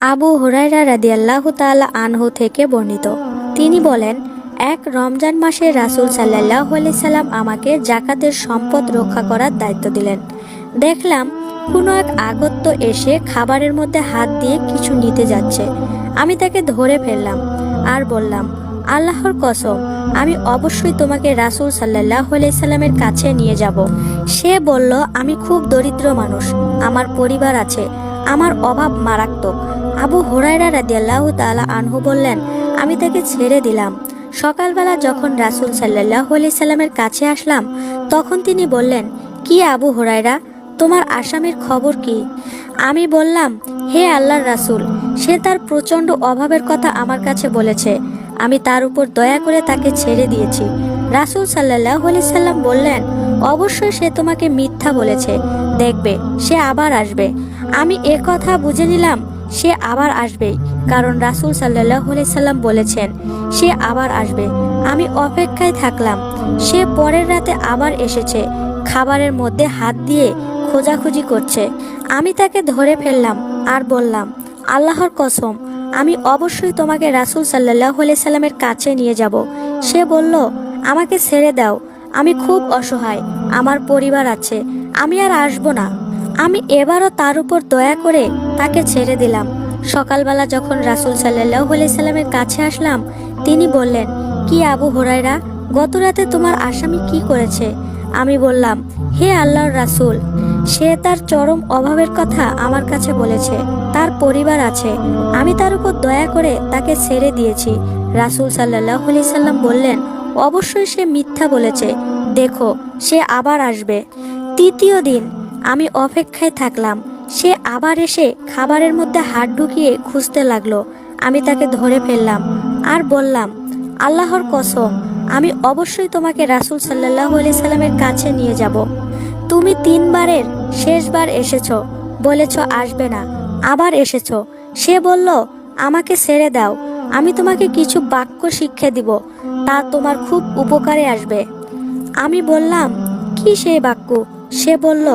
আবু হুরাইরা রাদিয়াল্লাহু তাআলা আনহু থেকে বর্ণিত। তিনি বলেন, এক রমজান মাসে রাসূল আলাইহি সাল্লাম আমাকে জাকাতের সম্পদ রক্ষা করার দায়িত্ব দিলেন। দেখলাম কোনো এক আগত্য এসে খাবারের মধ্যে হাত দিয়ে কিছু নিতে যাচ্ছে। আমি তাকে ধরে ফেললাম আর বললাম, আল্লাহর কসম, আমি অবশ্যই তোমাকে রাসূল আলাইহি সাল্লামের কাছে নিয়ে যাব। সে বলল, আমি খুব দরিদ্র মানুষ, আমার পরিবার আছে, আমার অভাব মারাত্মক। আবু হুরায়রা রাদিয়াল্লাহু তাআলা আনহু বললেন, আমি তাকে ছেড়ে দিলাম। সকালবেলা যখন রাসূল সাল্লাল্লাহু আলাইহি সাল্লামের কাছে আসলাম, তখন তিনি বললেন, কি আবু হুরায়রা, তোমার আসামির খবর কি? আমি বললাম, হে আল্লাহর রাসূল, সে তার প্রচণ্ড অভাবের কথা আমার কাছে বলেছে। আমি তার উপর দয়া করে তাকে ছেড়ে দিয়েছি। রাসূল সাল্লাল্লাহু আলাইহি সাল্লাম বললেন, অবশ্যই সে তোমাকে মিথ্যা বলেছে। দেখবে, সে আবার আসবে। আমি এ কথা বুঝে নিলাম সে আবার আসবেই কারণ রাসূল আলাইহি সাল্লাম বলেছেন, সে আবার আসবে। আমি অপেক্ষায় থাকলাম। সে পরের রাতে আবার এসেছে, খাবারের মধ্যে হাত দিয়ে খোঁজাখুঁজি করছে। আমি তাকে ধরে ফেললাম আর বললাম, আল্লাহর কসম, আমি অবশ্যই তোমাকে রাসূল আলাইহি সাল্লামের কাছে নিয়ে যাব। সে বলল, আমাকে ছেড়ে দাও, আমি খুব অসহায়, আমার পরিবার আছে, আমি আর আসব না। আমি এবারও তার উপর দয়া করে তাকে ছেড়ে দিলাম। সকালবেলা যখন রাসূল আলাইহি সাল্লামের কাছে আসলাম, তিনি বললেন, কি আবু হুরায়রা, গত রাতে তোমার আসামি কি করেছে? আমি বললাম, হে আল্লাহর রাসূল, সে তার চরম অভাবের কথা আমার কাছে বলেছে। তার পরিবার আছে। আমি তার উপর দয়া করে তাকে ছেড়ে দিয়েছি। রাসূল আলাইহি সাল্লাম বললেন, অবশ্যই সে মিথ্যা বলেছে। দেখো, সে আবার আসবে। তৃতীয় দিন আমি অপেক্ষায় থাকলাম। সে আবার এসে খাবারের মধ্যে হাত ঢুকিয়ে খুঁজতে লাগল। আমি তাকে ধরে ফেললাম আর বললাম, আল্লাহর কসম, আমি অবশ্যই তোমাকে রাসূল সাল্লাহ আলাইহি সাল্লামের কাছে নিয়ে যাব। তুমি তিনবারের শেষবার এসেছ। বলেছ, আসবে না। আবার এসেছ। সে বলল, আমাকে ছেড়ে দাও। আমি তোমাকে কিছু বাক্য শিক্ষা দিব। তা তোমার খুব উপকারে আসবে। আমি বললাম, কি সেই বাক্য? সে বলল,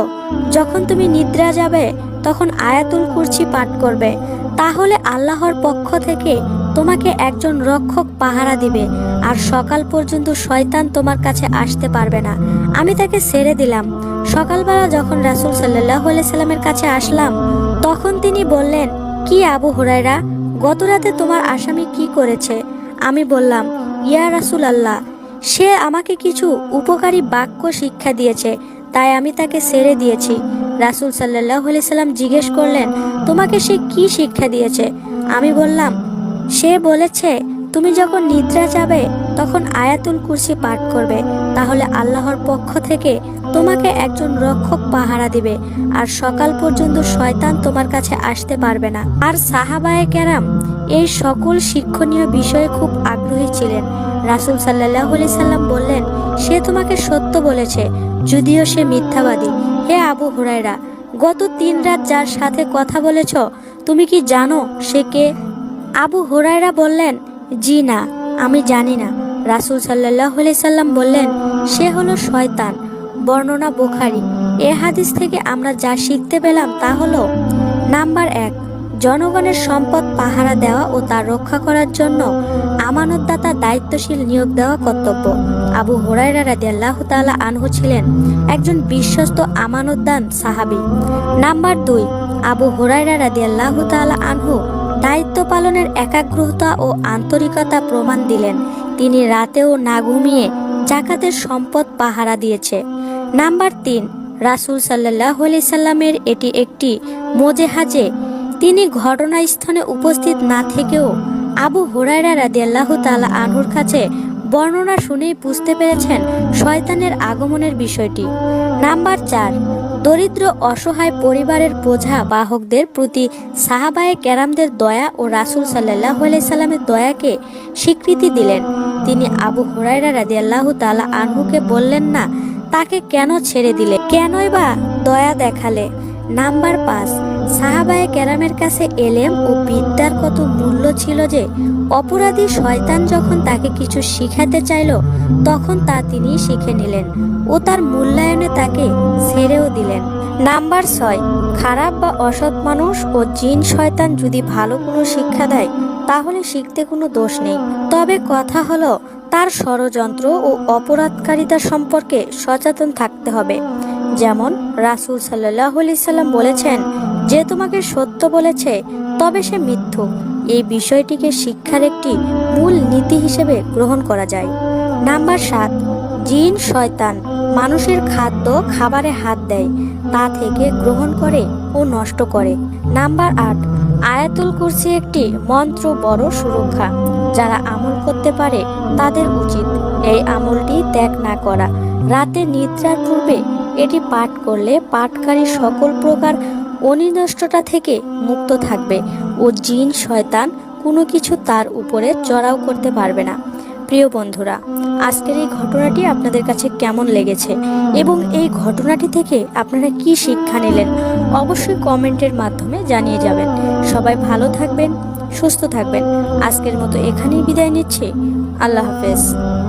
যখন তুমি নিদ্রা যাবে, তখন আয়াতুল কুরসি পাঠ করবে। তাহলে আল্লাহর পক্ষ থেকে তোমাকে একজন রক্ষক পাহারা দিবে, আর সকাল পর্যন্ত শয়তান তোমার কাছে আসতে পারবে না। আমি তাকে ছেড়ে দিলাম। সকালবেলা যখন রাসূল আলাইহি সাল্লামের কাছে আসলাম, তখন তিনি বললেন, কি আবু হুরায়রা, গত রাতে তোমার আসামি কি করেছে? আমি বললাম, ইয়া রাসূল আল্লাহ সে আমাকে কিছু উপকারী বাক্য শিক্ষা দিয়েছে তাই আমি তাকে ছেড়ে দিয়েছি। রাসুল সাল্লাহ সাল্লাম জিজ্ঞেস করলেন, তোমাকে সে কি শিক্ষা দিয়েছে? আমি বললাম, সে বলেছে, তুমি যখন নিদ্রা যাবে তখন আয়াতুল কুরসি পাঠ করবে। তাহলে আল্লাহর পক্ষ থেকে তোমাকে একজন রক্ষক পাহারা দিবে, আর সকাল পর্যন্ত শয়তান তোমার কাছে আসতে পারবে না। আর সাহাবায়ে কেরাম এই সকল শিক্ষণীয় বিষয়ে খুব আগ্রহী ছিলেন। রাসূল আলাইহি সাল্লাম বললেন, সে তোমাকে সত্য বলেছে, যদিও সে মিথ্যাবাদী। হে আবু হুরায়রা, গত তিন রাত যার সাথে কথা বলেছ, তুমি কি জানো সে কে? আবু হুরায়রা বললেন, জি না। আমি জানি না। রাসূল আলাইহি সাল্লাম বললেন, সে হলো শয়তান, বর্ণনা বুখারী। এ হাদিস থেকে আমরা যা শিখতে পেলাম তা হলো, নাম্বার এক, জনগণের সম্পদ পাহারা দেওয়া ও তা রক্ষা করার জন্য আমানতদাতা দায়িত্বশীল নিয়োগ দেওয়া কর্তব্য। আবু হুরায়রা রাদিয়াল্লাহু তাআলা আনহু ছিলেন একজন বিশ্বস্ত আমানতদান সাহাবি। নাম্বার দুই, আবু হুরায়রা রাদিয়াল্লাহু তাআলা আনহু দায়িত্ব পালনের একাগ্রতা ও আন্তরিকতা প্রমাণ দিলেন। তিনি রাতেও না ঘুমিয়ে জাকাতের সম্পদ পাহারা দিয়েছে। নাম্বার তিন, রাসুল সাল্লাহ সাল্লামের এটি একটি মোজেহাজে তিনি ঘটনাস্থলে উপস্থিত না থেকেও আবু হুরায়রা রাদিয়াল্লাহু তালা আনহুর কাছে বর্ণনা শুনেই বুঝতে পেরেছেন শয়তানের আগমনের বিষয়টি। নাম্বার চার, দরিদ্র অসহায় পরিবারের বোঝা বাহকদের প্রতি সাহাবায়ে ক্যারামদের দয়া ও রাসূল আলাইহি সাল্লামের দয়াকে স্বীকৃতি দিলেন। তিনি আবু হুরায়রা রাদিয়াল্লাহু তাআলা আনহুকে বললেন, না, তাকে কেন ছেড়ে দিলে? কেনই বা দয়া দেখালে? নাম্বার পাঁচ সাহাবায়ে কেরামের কাছে এলেম ও বিদ্যার কত মূল্য ছিল যে, অপরাধী শয়তান যখন তাকে কিছু শিখাতে চাইল, তখন তা তিনি শিখে নিলেন ও তার মূল্যায়নে তাকে ছেড়েও দিলেন। নাম্বার ছয়, খারাপ বা অসৎ মানুষ ও জিন শয়তান যদি ভালো কোনো শিক্ষা দেয়, তাহলে শিখতে কোনো দোষ নেই। তবে কথা হলো, তার ষড়যন্ত্র ও অপরাধকারিতা সম্পর্কে সচেতন থাকতে হবে। যেমন রাসূল সাল্লাহ সাল্লাম বলেছেন, যে তোমাকে সত্য বলেছে, তবে সে মিথ্যু এই বিষয়টিকে শিক্ষার একটি মূল নীতি হিসেবে গ্রহণ করা যায়। নাম্বার সাত, জিন শয়তান মানুষের খাদ্য খাবারে হাত দেয়, তা থেকে গ্রহণ করে ও নষ্ট করে। নাম্বার আট, আয়াতুল কুরসি একটি মন্ত্র বড় সুরক্ষা। যারা আমল করতে পারে তাদের উচিত এই আমলটি ত্যাগ না করা। রাতে নিদ্রার পূর্বে এটি পাঠ করলে পাঠকারী সকল প্রকার অনির্দিষ্টতা থেকে মুক্ত থাকবে ও জিন, শয়তান কোনো কিছু তার উপরে চড়াও করতে পারবে না। প্রিয় বন্ধুরা, আজকের এই ঘটনাটি আপনাদের কাছে কেমন লেগেছে এবং এই ঘটনাটি থেকে আপনারা কি শিক্ষা নিলেন, অবশ্যই কমেন্টের মাধ্যমে জানিয়ে যাবেন। সবাই ভালো থাকবেন, সুস্থ থাকবেন। আজকের মতো এখানেই বিদায় নিচ্ছি। আল্লাহ হাফেজ।